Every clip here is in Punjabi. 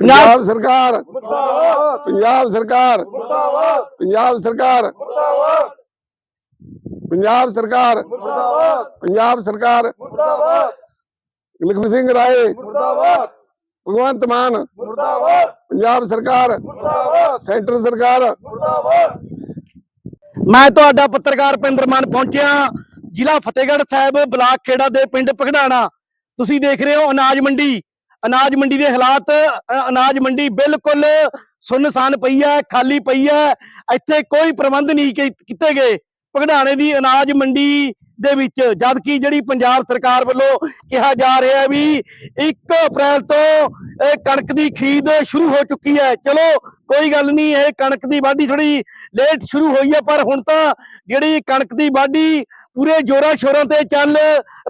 ਪੰਜਾਬ ਸਰਕਾਰ। ਮੁਰਦਾਬਾਦ। ਪੰਜਾਬ ਸਰਕਾਰ। ਮੁਰਦਾਬਾਦ। ਪੰਜਾਬ ਸਰਕਾਰ। ਮੁਰਦਾਬਾਦ। ਪੰਜਾਬ ਸਰਕਾਰ। ਮੁਰਦਾਬਾਦ। ਪੰਜਾਬ ਸਰਕਾਰ। ਮੁਰਦਾਬਾਦ। ਲਖਵੀਰ ਸਿੰਘ ਰਾਏ। ਮੁਰਦਾਬਾਦ। ਭਗਵੰਤ ਮਾਨ। ਮੁਰਦਾਬਾਦ। ਪੰਜਾਬ ਸਰਕਾਰ। ਮੁਰਦਾਬਾਦ। ਸੈਂਟਰ ਸਰਕਾਰ। ਮੁਰਦਾਬਾਦ। ਮੈਂ ਤੁਹਾਡਾ ਪੱਤਰਕਾਰ ਪਿੰਦਰ ਮਾਨ ਪਹੁੰਚਿਆ। ਜ਼ਿਲ੍ਹਾ ਫਤਿਹਗੜ੍ਹ ਸਾਹਿਬ ਬਲਾਕ ਖੇੜਾ ਦੇ ਪਿੰਡ ਪਗੜਾਣਾ ਤੁਸੀਂ ਦੇਖ ਰਹੇ ਹੋ ਅਨਾਜ ਮੰਡੀ। ਅਨਾਜ ਮੰਡੀ ਦੇ ਹਾਲਾਤ ਅਨਾਜ ਮੰਡੀ ਬਿਲਕੁਲ ਸੁੰਨਸਾਨ ਪਈ ਹੈ, ਖਾਲੀ ਪਈ ਹੈ। ਇੱਥੇ ਕੋਈ ਪ੍ਰਬੰਧ ਨਹੀਂ ਕੀਤੇ ਗਏ। ਭਗੜਾਣੇ ਦੀ ਅਨਾਜ ਮੰਡੀ ਦੇ ਵਿੱਚ ਜਦ ਕਿ ਜਿਹੜੀ ਪੰਜਾਬ ਸਰਕਾਰ ਵੱਲੋਂ ਕਿਹਾ ਜਾ ਰਿਹਾ ਵੀ 1 ਅਪ੍ਰੈਲ ਤੋਂ ਇਹ ਕਣਕ ਦੀ ਖਰੀਦ ਸ਼ੁਰੂ ਹੋ ਚੁੱਕੀ ਹੈ। ਚਲੋ, ਕੋਈ ਗੱਲ ਨਹੀਂ, ਇਹ ਕਣਕ ਦੀ ਵਾਢੀ ਥੋੜੀ ਲੇਟ ਸ਼ੁਰੂ ਹੋਈ ਹੈ, ਪਰ ਹੁਣ ਤਾਂ ਜਿਹੜੀ ਕਣਕ ਦੀ ਵਾਢੀ ਪੂਰੇ ਜੋਰਾਂ ਸ਼ੋਰਾਂ ਤੇ ਚੱਲ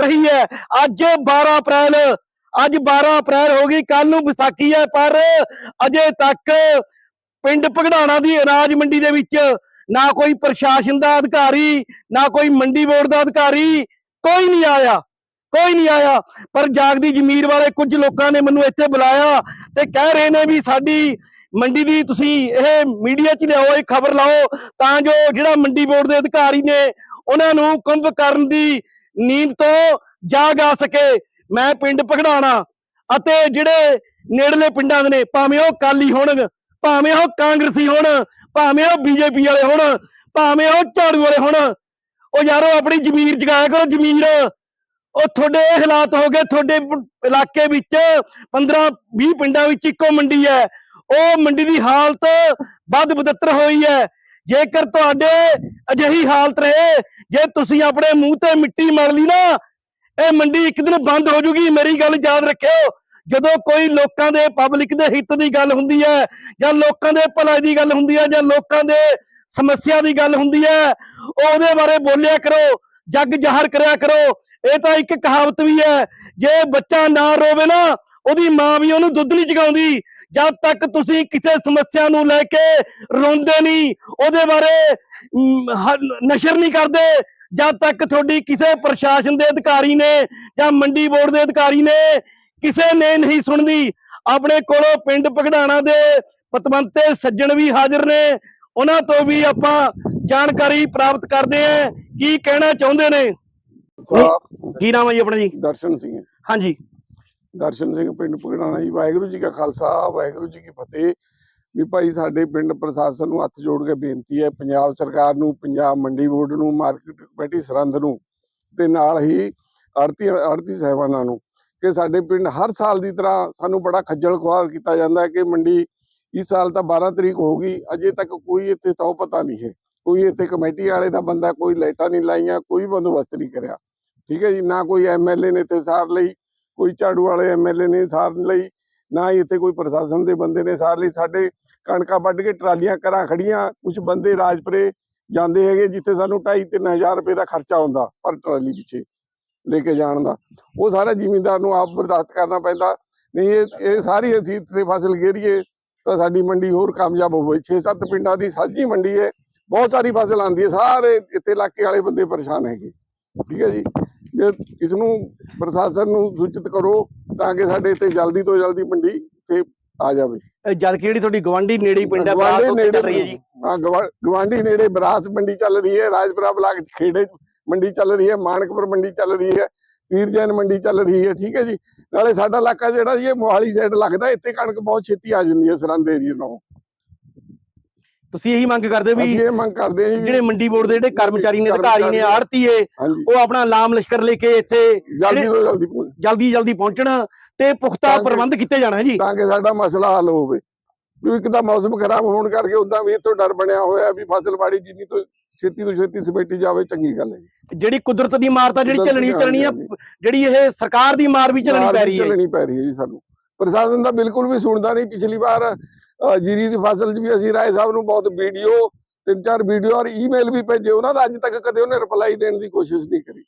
ਰਹੀ ਹੈ। ਅੱਜ 12 ਅਪ੍ਰੈਲ ਅੱਜ 12 ਅਪ੍ਰੈਲ ਹੋ ਗਈ ਕੱਲ ਨੂੰ ਵਿਸਾਖੀ ਹੈ, ਪਰ ਅਜੇ ਤੱਕ ਪਿੰਡ ਭਗੜਾਣਾ ਦੀ ਅਨਾਜ ਮੰਡੀ ਦੇ ਵਿੱਚ ਨਾ ਕੋਈ ਪ੍ਰਸ਼ਾਸਨ ਦਾ ਅਧਿਕਾਰੀ, ਨਾ ਕੋਈ ਮੰਡੀ ਬੋਰਡ ਦਾ ਅਧਿਕਾਰੀ, ਕੋਈ ਨਹੀਂ ਆਇਆ, ਕੋਈ ਨਹੀਂ ਆਇਆ। ਪਰ ਜਾਗਦੀ ਜ਼ਮੀਰ ਵਾਲੇ ਕੁਝ ਲੋਕਾਂ ਨੇ ਮੈਨੂੰ ਇੱਥੇ ਬੁਲਾਇਆ ਤੇ ਕਹਿ ਰਹੇ ਨੇ ਵੀ ਸਾਡੀ ਮੰਡੀ ਦੀ ਤੁਸੀਂ ਇਹ ਮੀਡੀਆ 'ਚ ਲਿਆਓ, ਇਹ ਖਬਰ ਲਾਓ, ਤਾਂ ਜੋ ਜਿਹੜਾ ਮੰਡੀ ਬੋਰਡ ਦੇ ਅਧਿਕਾਰੀ ਨੇ ਉਹਨਾਂ ਨੂੰ ਕੁੰਭ ਕਰਨ ਦੀ ਨੀਂਦ ਤੋਂ ਜਾਗ ਆ ਸਕੇ। ਮੈਂ ਪਿੰਡ ਪਗੜਾਣਾ ਅਤੇ ਜਿਹੜੇ ਨੇੜਲੇ ਪਿੰਡਾਂ ਦੇ ਨੇ, ਭਾਵੇਂ ਉਹ ਕਾਲੀ ਹੋਣ, ਭਾਵੇਂ ਉਹ ਕਾਂਗਰਸੀ ਹੋਣ, ਭਾਵੇਂ ਉਹ ਬੀਜੇਪੀ ਵਾਲੇ ਹੋਣ, ਭਾਵੇਂ ਉਹ ਝਾੜੂ ਵਾਲੇ ਹੋਣ, ਉਹ ਯਾਰੋ ਆਪਣੀ ਜ਼ਮੀਰ ਜਗਾਇਆ ਕਰੋ ਜ਼ਮੀਰ ਉਹ ਤੁਹਾਡੇ ਇਹ ਹਾਲਾਤ ਹੋ ਗਏ, ਤੁਹਾਡੇ ਇਲਾਕੇ ਵਿੱਚ 15 20 ਪਿੰਡਾਂ ਵਿੱਚ ਇੱਕੋ ਮੰਡੀ ਹੈ। ਉਹ ਮੰਡੀ ਦੀ ਹਾਲਤ ਵੱਧ ਬਦਤਰ ਹੋਈ ਹੈ। ਜੇਕਰ ਤੁਹਾਡੇ ਅਜਿਹੀ ਹਾਲਤ ਰਹੇ, ਜੇ ਤੁਸੀਂ ਆਪਣੇ ਮੂੰਹ ਤੇ ਮਿੱਟੀ ਮਰ ਲਈ ਨਾ ਇਹ ਮੰਡੀ ਇੱਕ ਦਿਨ ਬੰਦ ਹੋ ਜੂਗੀ, ਮੇਰੀ ਗੱਲ ਯਾਦ ਰੱਖਿਓ। ਜਦੋਂ ਕੋਈ ਲੋਕਾਂ ਦੇ ਪਬਲਿਕ ਦੇ ਹਿੱਤ ਦੀ ਗੱਲ ਹੁੰਦੀ ਹੈ, ਜਾਂ ਲੋਕਾਂ ਦੇ ਭਲਾਈ ਦੀ ਗੱਲ ਹੁੰਦੀ ਹੈ, ਜਾਂ ਲੋਕਾਂ ਦੇ ਸਮੱਸਿਆ ਦੀ ਗੱਲ ਹੁੰਦੀ ਹੈ, ਉਹਦੇ ਬਾਰੇ ਬੋਲਿਆ ਕਰੋ, ਜੱਗ ਜ਼ਾਹਰ ਕਰਿਆ ਕਰੋ। ਇਹ ਤਾਂ ਇੱਕ ਕਹਾਵਤ ਵੀ ਹੈ, ਜੇ ਬੱਚਾ ਨਾ ਰੋਵੇ ਨਾ, ਉਹਦੀ ਮਾਂ ਵੀ ਉਹਨੂੰ ਦੁੱਧ ਨਹੀਂ ਚਗਾਉਂਦੀ ਜਦ ਤੱਕ ਤੁਸੀਂ ਕਿਸੇ ਸਮੱਸਿਆ ਨੂੰ ਲੈ ਕੇ ਰੋਂਦੇ ਨਹੀਂ, ਉਹਦੇ ਬਾਰੇ ਨਸ਼ਰ ਨਹੀਂ ਕਰਦੇ ਜਦ ਤੱਕ ਤੁਹਾਡੀ ਕਿਸੇ ਪ੍ਰਸ਼ਾਸਨ ਦੇ ਅਧਿਕਾਰੀ ਨੇ ਜਾਂ ਮੰਡੀ ਬੋਰਡ ਦੇ ਅਧਿਕਾਰੀ ਨੇ ਕਿਸੇ ਨੇ ਨਹੀਂ ਸੁਣਦੀ? ਆਪਣੇ ਕੋਲੋਂ ਪਿੰਡ ਪਗੜਾਣਾ ਦੇ ਪਤਵੰਤੇ ਸੱਜਣ ਵੀ ਹਾਜ਼ਰ ਨੇ। ਉਹਨਾਂ ਤੋਂ ਵੀ ਆਪਾਂ ਜਾਣਕਾਰੀ ਪ੍ਰਾਪਤ ਕਰਦੇ ਹਾਂ। ਕੀ ਕਹਿਣਾ ਚਾਹੁੰਦੇ ਨੇ? ਕੀ ਨਾਮ ਹੈ ਜੀ ਆਪਣਾ ਜੀ? ਦਰਸ਼ਨ ਸਿੰਘ। ਹਾਂਜੀ। ਦਰਸ਼ਨ ਸਿੰਘ ਪਿੰਡ ਪਗੜਾਣਾ ਜੀ। ਵਾਹਿਗੁਰੂ ਜੀ ਕਾ ਖਾਲਸਾ ਵਾਹਿਗੁਰੂ ਜੀ ਕੀ ਫਤਿਹ। ਵੀ ਭਾਈ ਸਾਡੇ ਪਿੰਡ ਪ੍ਰਸ਼ਾਸਨ ਨੂੰ ਹੱਥ ਜੋੜ ਕੇ ਬੇਨਤੀ ਹੈ, ਪੰਜਾਬ ਸਰਕਾਰ ਨੂੰ, ਪੰਜਾਬ ਮੰਡੀ ਬੋਰਡ ਨੂੰ, ਮਾਰਕੀਟ ਕਮੇਟੀ ਸਰੰਦ ਨੂੰ ਤੇ ਨਾਲ ਹੀ ਆੜਤੀ ਆੜਤੀ ਸਹਿਬਾਨਾਂ ਨੂੰ ਕਿ ਸਾਡੇ ਪਿੰਡ ਹਰ ਸਾਲ ਦੀ ਤਰ੍ਹਾਂ ਸਾਨੂੰ ਬੜਾ ਖੱਜਲ ਖੁਆਰ ਕੀਤਾ ਜਾਂਦਾ ਹੈ ਕਿ ਮੰਡੀ ਇਸ ਸਾਲ ਤਾਂ 12 ਤਰੀਕ ਹੋ ਗਈ, ਅਜੇ ਤੱਕ ਕੋਈ ਇੱਥੇ ਤੌ ਪਤਾ ਨਹੀਂ ਹੈ। ਕੋਈ ਇੱਥੇ ਕਮੇਟੀ ਵਾਲੇ ਦਾ ਬੰਦਾ, ਕੋਈ ਲਾਈਟਾਂ ਨਹੀਂ ਲਾਈਆਂ, ਕੋਈ ਬੰਦੋਬਸਤ ਨਹੀਂ ਕਰਿਆ। ਠੀਕ ਹੈ ਜੀ, ਨਾ ਕੋਈ ਐਮਐਲਏ ਨੇ ਇੱਥੇ ਸਾਰ ਲਈ, ਕੋਈ ਝਾੜੂ ਵਾਲੇ ਐਮਐਲਏ ਨੇ ਸਾਰ ਲਈ ਨਾ ਹੀ ਇੱਥੇ ਕੋਈ ਪ੍ਰਸ਼ਾਸਨ ਦੇ ਬੰਦੇ ਨੇ, ਸਾਰ ਲਈ ਸਾਡੇ ਕਣਕਾਂ ਵੱਢ ਕੇ ਟਰਾਲੀਆਂ ਘਰਾਂ ਖੜੀਆਂ ਕੁਝ ਬੰਦੇ ਰਾਜਪੁਰੇ ਜਾਂਦੇ ਹੈਗੇ ਜਿੱਥੇ ਸਾਨੂੰ 2.5 ਹਜ਼ਾਰ ਰੁਪਏ ਦਾ ਖਰਚਾ ਆਉਂਦਾ ਪਰ ਟਰਾਲੀ ਪਿੱਛੇ ਲੈ ਕੇ ਜਾਣ ਦਾ। ਉਹ ਸਾਰਾ ਜ਼ਿਮੀਂਦਾਰ ਨੂੰ ਆਪ ਬਰਦਾਸ਼ਤ ਕਰਨਾ ਪੈਂਦਾ। ਨਹੀਂ, ਇਹ ਇਹ ਸਾਰੀ ਅਸੀਂ ਤੇ ਫਸਲ ਗੇਰੀਏ ਤਾਂ ਸਾਡੀ ਮੰਡੀ ਹੋਰ ਕਾਮਯਾਬ ਹੋਵੇ। 6-7 ਪਿੰਡਾਂ ਦੀ ਸਾਂਝੀ ਮੰਡੀ ਹੈ, ਬਹੁਤ ਸਾਰੀ ਫਸਲ ਆਉਂਦੀ ਹੈ, ਸਾਰੇ ਇੱਥੇ ਇਲਾਕੇ ਵਾਲੇ ਬੰਦੇ ਪਰੇਸ਼ਾਨ ਹੈਗੇ। ਠੀਕ ਹੈ ਜੀ। ਜੇ ਇਸ ਨੂੰ ਪ੍ਰਸ਼ਾਸਨ ਨੂੰ ਸੂਚਿਤ ਕਰੋ ਤਾਂ ਕਿ ਸਾਡੇ ਇੱਥੇ ਜਲਦੀ ਤੋਂ ਜਲਦੀ ਮੰਡੀ ਤੇ ਆ ਜਾਵੇ। ਜਦ ਕਿ ਜਿਹੜੀ ਤੁਹਾਡੀ ਗਵਾਂਢੀ ਨੇੜੇ ਹੀ ਪਿੰਡ ਹੈ ਬਰਾਸ ਉੱਥੇ ਚੱਲ ਰਹੀ ਹੈ ਜੀ? ਹਾਂ ਗਵਾ- ਗਵਾਂਢੀ ਨੇੜੇ ਬਰਾਸ ਮੰਡੀ ਚੱਲ ਰਹੀ ਹੈ ਰਾਜਪੁਰਾ ਬਲਾਕ ਖੇੜੇ ਮੰਡੀ ਚੱਲ ਰਹੀ ਹੈ ਮਾਨਕਪੁਰ ਮੰਡੀ ਚੱਲ ਰਹੀ ਹੈ ਪੀਰ ਜੈਨ ਮੰਡੀ ਚੱਲ ਰਹੀ ਹੈ ਠੀਕ ਹੈ ਜੀ। ਨਾਲੇ ਸਾਡਾ ਇਲਾਕਾ ਜਿਹੜਾ ਜੀ ਇਹ ਮੋਹਾਲੀ ਸਾਈਡ ਲੱਗਦਾ ਇੱਥੇ ਕਣਕ ਬਹੁਤ ਛੇਤੀ ਆ ਜਾਂਦੀ ਹੈ ਸਰਹੰਦ ਏਰੀਏ ਤੋਂ ਤੁਸੀਂ ਇਹੀ ਮੰਗ ਕਰਦੇ ਵੀ ਅਸੀਂ ਇਹ ਮੰਗ ਕਰਦੇ ਹਾਂ ਜਿਹੜੇ ਮੰਡੀ ਬੋਰਡ ਦੇ ਜਿਹੜੇ ਕਰਮਚਾਰੀ ਨੇ ਅਧਿਕਾਰੀ ਨੇ ਆੜਤੀਏ ਉਹ ਆਪਣਾ ਲਾਮ ਲਸ਼ਕਰ ਲੈ ਕੇ ਇੱਥੇ ਜਲਦੀ ਤੋਂ ਜਲਦੀ ਪਹੁੰਚ- ਜਲਦੀ ਜਲਦੀ ਪਹੁੰਚਣ ਤੇ ਪੁਖਤਾ ਪ੍ਰਬੰਧ ਕੀਤੇ ਜਾਣ ਜੀ। ਤਾਂ ਕਿ ਸਾਡਾ ਮਸਲਾ ਹੱਲ ਹੋਵੇ। ਕਿਉਂਕਿ ਇੱਕ ਤਾਂ ਮੌਸਮ ਖਰਾਬ ਹੋਣ ਕਰਕੇ ਉਦਾਂ ਵੀ ਇੱਥੋਂ ਡਰ ਬਣਿਆ ਹੋਇਆ ਵੀ ਫਸਲ ਬਾੜੀ ਜਿੰਨੀ ਤੋਂ ਛੇਤੀ ਤੋਂ ਛੇਤੀ ਸਮੇਟੀ ਜਾਵੇ ਚੰਗੀ ਗੱਲ ਹੈ। ਜਿਹੜੀ ਕੁਦਰਤ ਦੀ ਮਾਰ ਤਾਂ ਜਿਹੜੀ ਚੱਲਣੀ ਚੱਲਣੀ ਆ ਜਿਹੜੀ ਇਹ ਸਰਕਾਰ ਦੀ ਮਾਰ ਵੀ ਚੱਲਣੀ ਪੈ ਵੀ ਰਹੀ ਹੈ। ਚੱਲਣੀ ਪੈ ਰਹੀ ਹੈ ਜੀ ਸਾਨੂੰ। ਪ੍ਰਸ਼ਾਸਨ ਦਾ ਬਿਲਕੁਲ ਵੀ ਸੁਣਦਾ ਨਹੀਂ। ਪਿਛਲੀ ਵਾਰ ਜੀਰੀ ਦੀ ਫਸਲ 'ਚ ਵੀ ਅਸੀਂ ਰਾਏ ਸਾਹਿਬ ਨੂੰ ਬਹੁਤ ਵੀਡੀਓ, ਤਿੰਨ ਚਾਰ ਵੀਡੀਓ ਔਰ ਈਮੇਲ ਵੀ ਭੇਜੇ। ਉਹਨਾਂ ਦਾ ਅੱਜ ਤੱਕ ਕਦੇ ਉਹਨੇ ਰਿਪਲਾਈ ਦੇਣ ਦੀ ਕੋਸ਼ਿਸ਼ ਨਹੀਂ ਕਰੀ।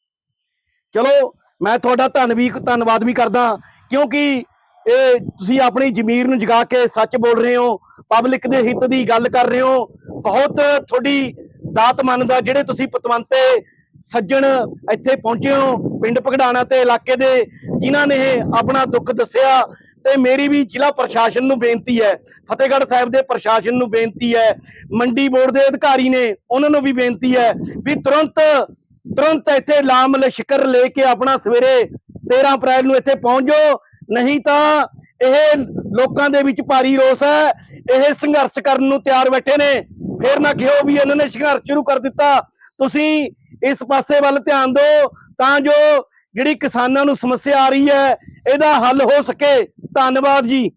ਚਲੋ, ਮੈਂ ਤੁਹਾਡਾ ਧੰਨ ਵੀ, ਧੰਨਵਾਦ ਵੀ ਕਰਦਾ, ਕਿਉਂਕਿ ਇਹ ਤੁਸੀਂ ਆਪਣੀ ਜ਼ਮੀਰ ਨੂੰ ਜਗਾ ਕੇ ਸੱਚ ਬੋਲ ਰਹੇ ਹੋ ਪਬਲਿਕ ਦੇ ਹਿੱਤ ਦੀ ਗੱਲ ਕਰ ਰਹੇ ਹੋ। ਬਹੁਤ ਤੁਹਾਡੀ ਦਾਤ ਮੰਨਦਾ ਜਿਹੜੇ ਤੁਸੀਂ ਪਤਵੰਤੇ ਸੱਜਣ ਇੱਥੇ ਪਹੁੰਚੇ ਹੋ, ਪਿੰਡ ਪਗੜਾਣਾ ਤੇ ਇਲਾਕੇ ਦੇ, ਜਿਨ੍ਹਾਂ ਨੇ ਆਪਣਾ ਦੁੱਖ ਦੱਸਿਆ। ਤੇ ਮੇਰੀ ਵੀ ਜ਼ਿਲ੍ਹਾ ਪ੍ਰਸ਼ਾਸਨ ਨੂੰ ਬੇਨਤੀ ਹੈ, ਫਤਿਹਗੜ੍ਹ ਸਾਹਿਬ ਦੇ ਪ੍ਰਸ਼ਾਸਨ ਨੂੰ ਬੇਨਤੀ ਹੈ, ਮੰਡੀ ਬੋਰਡ ਦੇ ਅਧਿਕਾਰੀ ਨੇ ਉਹਨਾਂ ਨੂੰ ਵੀ ਬੇਨਤੀ ਹੈ ਵੀ ਤੁਰੰਤ ਤੁਰੰਤ ਇੱਥੇ ਲਾਮ ਲਸ਼ਕਰ ਲੈ ਕੇ ਆਪਣਾ ਸਵੇਰੇ 13 ਅਪ੍ਰੈਲ ਨੂੰ ਇੱਥੇ ਪਹੁੰਚ ਜਾਓ ਨਹੀਂ ਤਾਂ ਇਹ ਲੋਕਾਂ ਦੇ ਵਿੱਚ ਭਾਰੀ ਰੋਸ ਹੈ, ਇਹ ਸੰਘਰਸ਼ ਕਰਨ ਨੂੰ ਤਿਆਰ ਬੈਠੇ ਨੇ, ਫੇਰ ਨਾ ਕਿਹੋ ਵੀ ਇਹਨਾਂ ਨੇ ਸੰਘਰਸ਼ ਸ਼ੁਰੂ ਕਰ ਦਿੱਤਾ, ਤੁਸੀਂ ਇਸ ਪਾਸੇ ਵੱਲ ਧਿਆਨ ਦਿਓ, ਤਾਂ ਜੋ ਜਿਹੜੀ ਕਿਸਾਨਾਂ ਨੂੰ ਸਮੱਸਿਆ ਆ ਰਹੀ ਹੈ, ਇਹਦਾ ਹੱਲ ਹੋ ਸਕੇ। ਧੰਨਵਾਦ ਜੀ।